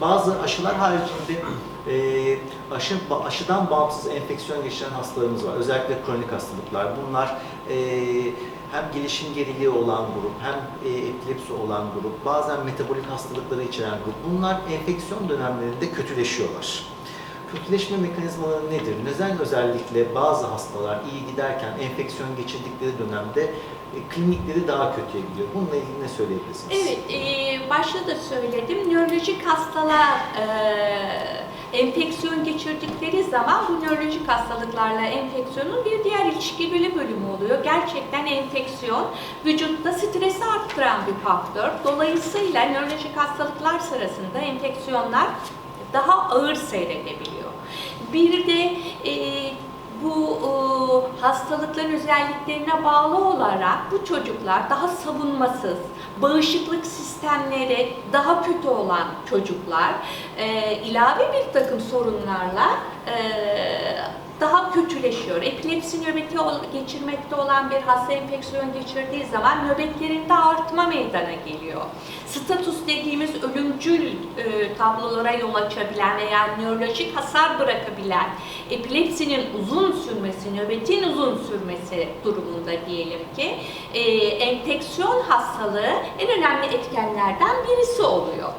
Bazı aşılar haricinde e, aşı, aşıdan bağımsız enfeksiyon geçiren hastalarımız var. Özellikle kronik hastalıklar. Bunlar e, hem gelişim geriliği olan grup, hem e, epilepsi olan grup, bazen metabolik hastalıkları içeren grup. Bunlar enfeksiyon dönemlerinde kötüleşiyorlar. Kötüleşme mekanizmaları nedir? Neden özellikle bazı hastalar iyi giderken enfeksiyon geçirdikleri dönemde e, klinikleri daha kötüye gidiyor? Bununla ilgili ne söyleyebilirsiniz? Evet, e, başta da söyledim. Nörolojik hastalar e, enfeksiyon geçirdikleri zaman bu nörolojik hastalıklarla enfeksiyonun bir diğer ilişkili bölümü oluyor. Gerçekten enfeksiyon vücutta stresi arttıran bir faktör. Dolayısıyla nörolojik hastalıklar sırasında enfeksiyonlar daha ağır seyredebiliyor. Bir de e, bu e, hastalıkların özelliklerine bağlı olarak bu çocuklar daha savunmasız, bağışıklık sistemleri daha kötü olan çocuklar e, ilave bir takım sorunlarla e, daha kötüleşiyor. Epilepsi nöbeti geçirmekte olan bir hasta enfeksiyon geçirdiği zaman nöbetlerinde artma meydana geliyor. Status dediğimiz ölümcül tablolara yol açabilen veya nörolojik hasar bırakabilen epilepsinin uzun sürmesi, nöbetin uzun sürmesi durumunda diyelim ki e, enfeksiyon hastalığı en önemli etkenlerden birisi oluyor.